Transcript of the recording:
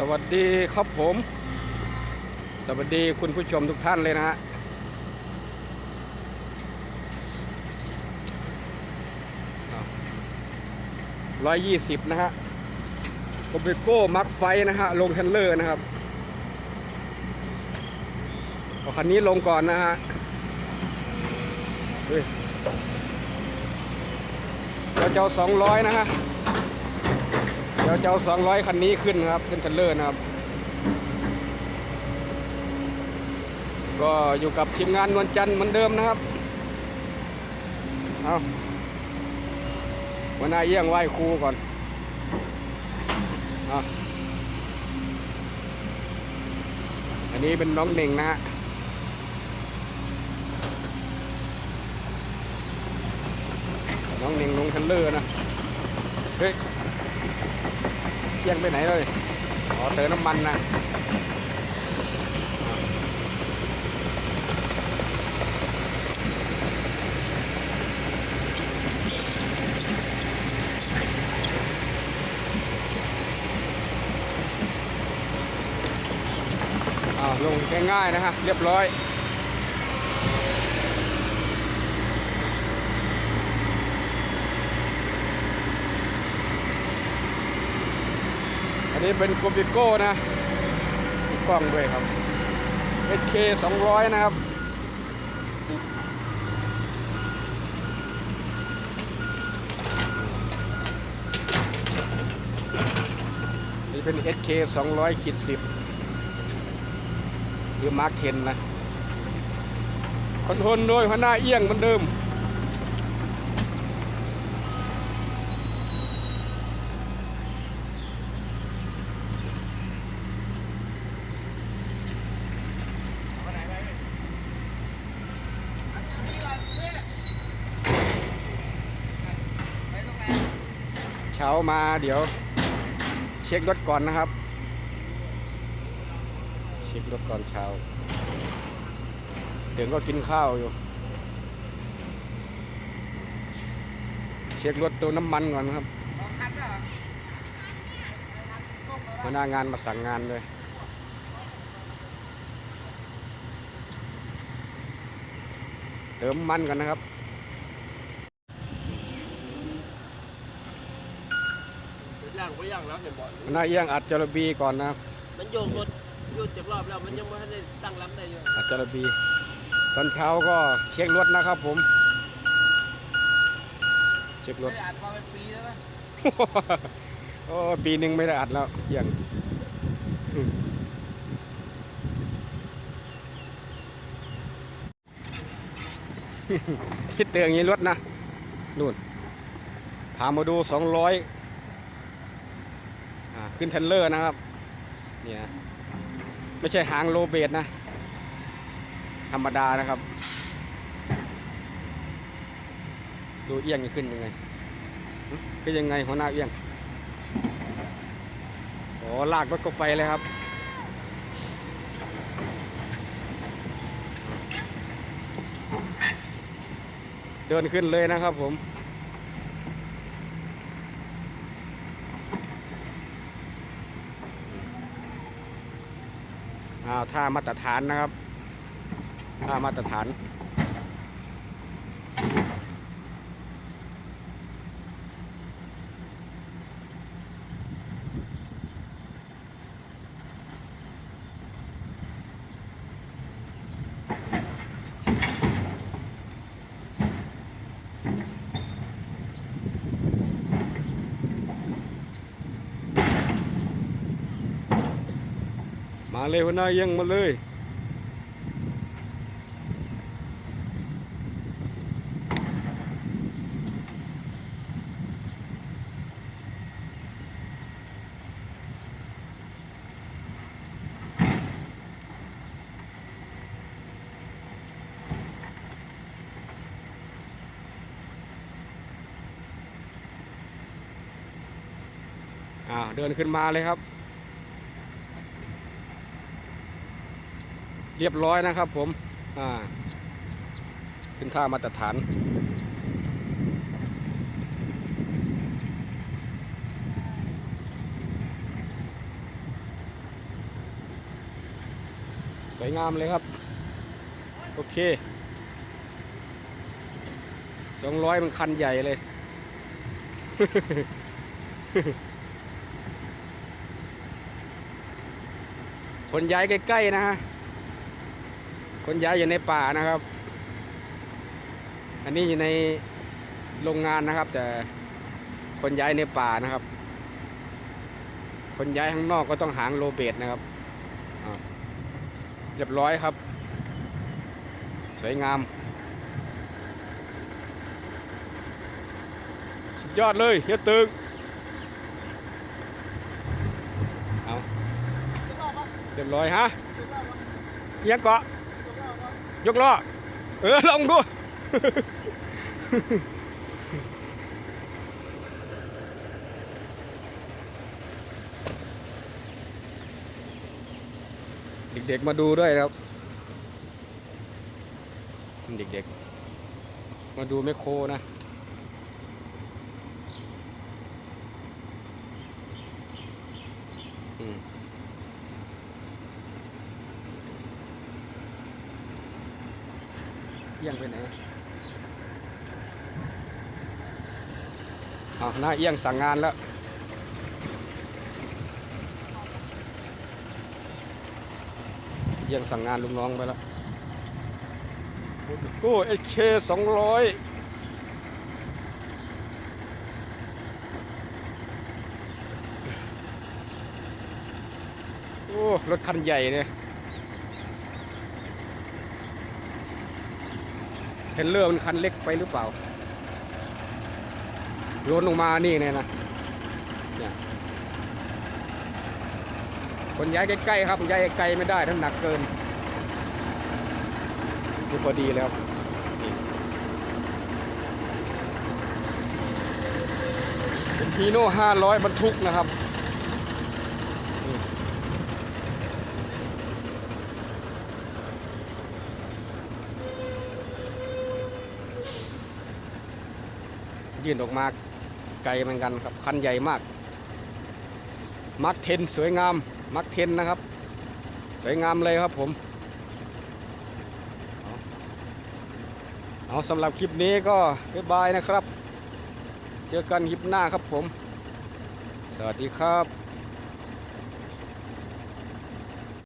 สวัสดีครับผม สวัสดีคุณผู้ชมทุกท่านเลยนะฮะร้อยยี่สิบนะฮะโอเบโก้มักไฟนะฮะ ลงเทนเลอร์นะครับเอาคันนี้ลงก่อนนะฮะเฮ้ยเจ้าสองร้อยนะฮะ เดี๋ยวเจะเอาสองร้อยคันนี้ขึ้นนะครับ ขึ้นเทเลอร์นะครับ ก็อยู่กับทีมงานนวลจันทร์เหมือนเดิมนะครับเอาวันนาเอี้ยงไหว้ครูก่อนออันนี้เป็นน้องเน่งนะฮะน้องเน่งลงเทเลอร์นะ เฮ้ย เที่ยงไปไหนเลยอ๋อเติมน้ำมันนะอ้าลงง่ายๆนะฮะเรียบร้อย อันนี้เป็นโกบิโก้นะกล้องด้วยครับ SK 200 นะครับนี่เป็น SK 200ขีด10หรือมาร์คเนนะคอนโทรลโดยหัวหน้าเอี้ยงเหมือนเดิม เช้ามาเดี๋ยว เช็ครถก่อนนะครับ เช็ครถตอนเช้าเดี๋ยวก็กินข้าวอยู่ เช็ครถตัวน้ำมันก่อนครับหัวหน้างานมาสั่งงานเลยเติมมันกันนะครับ ย่างไว้ย่างแล้วเห็นบ่อยหัวหน้าเอี้ยงอัดจระบีก่อนนะครับมันโยกรถโยกจากรอบแล้วมันยังไม่ได้ตั้งรับได้เลยอัดจระบี ตอนเช้าก็เช็ครถนะครับผม เช็ครไม่ถ ได้อ่านมาเป็นปีแล้วนะโอ้ปีหนึ่งไม่ได้อัดแล้วเกี่ยงอืมคิดเตือนอย่างนี้รถนะนู่นพามาดูสองร้อย ขึ้นเทรลเลอร์นะครับเนี่ยไม่ใช่หางโลเบดนะ ธรรมดานะครับ ดูเอียงขึ้นยังไงหึขึ้นยังไงหัวหน้าเอียงโอ้ลากรถก็ไปเลยครับเดินขึ้นเลยนะครับผม อ้าว ท่ามาตรฐานนะครับท่ามาตรฐาน เลยหัวหน้าเอียังมาเลยอ่าเดินขึ้นมาเลยครับ เรียบร้อยนะครับผม อ่าขึ้นท่ามาตรฐาน สวยงามเลยครับ โอเคสองร้อยมันคันใหญ่เลย คนย้ายใกล้ ๆ นะฮะ คนย้ายอยู่ในป่านะครับ อันนี้อยู่ในโรงงานนะครับ แต่คนย้ายในป่านะครับ คนย้ายข้างนอกก็ต้องหางโลเบตนะครับเรียบร้อยครับ สวยงาม สุดยอดเลยเฮียตึงเอาเรียบร้อยฮะเฮียเกาะ ยกล้อ เออ ลองดู เด็กๆมาดูด้วยนะครับ เด็กๆ มาดูแมคโครนะอืม อียงไปไหนเอาหน้าเอียงสั่งงานแล้ว เอียงสั่งงานลุงน้องไปแล้วโอ้เอเคสองร้อยโอ้ รถคันใหญ่เนี่ย เทรลเลอร์มันคันเล็กไปหรือเปล่าล้นลงมานี่เนี่ยนะเนี่ยคนย้ายใกล้ๆครับย้ายไกลไม่ได้ทั้งหนักเกินนี่พอดีแล้วเป็นพีโน่ห้าร้อยบรรทุกนะครับ ยื่นออกมาไกลเหมือนกันครับคันใหญ่มาก มักเทนสวยงาม มักเทนนะครับ สวยงามเลยครับผมเอาเอาสำหรับคลิปนี้ก็บ๊ายบายนะครับ เจอกันคลิปหน้าครับผม สวัสดีครับ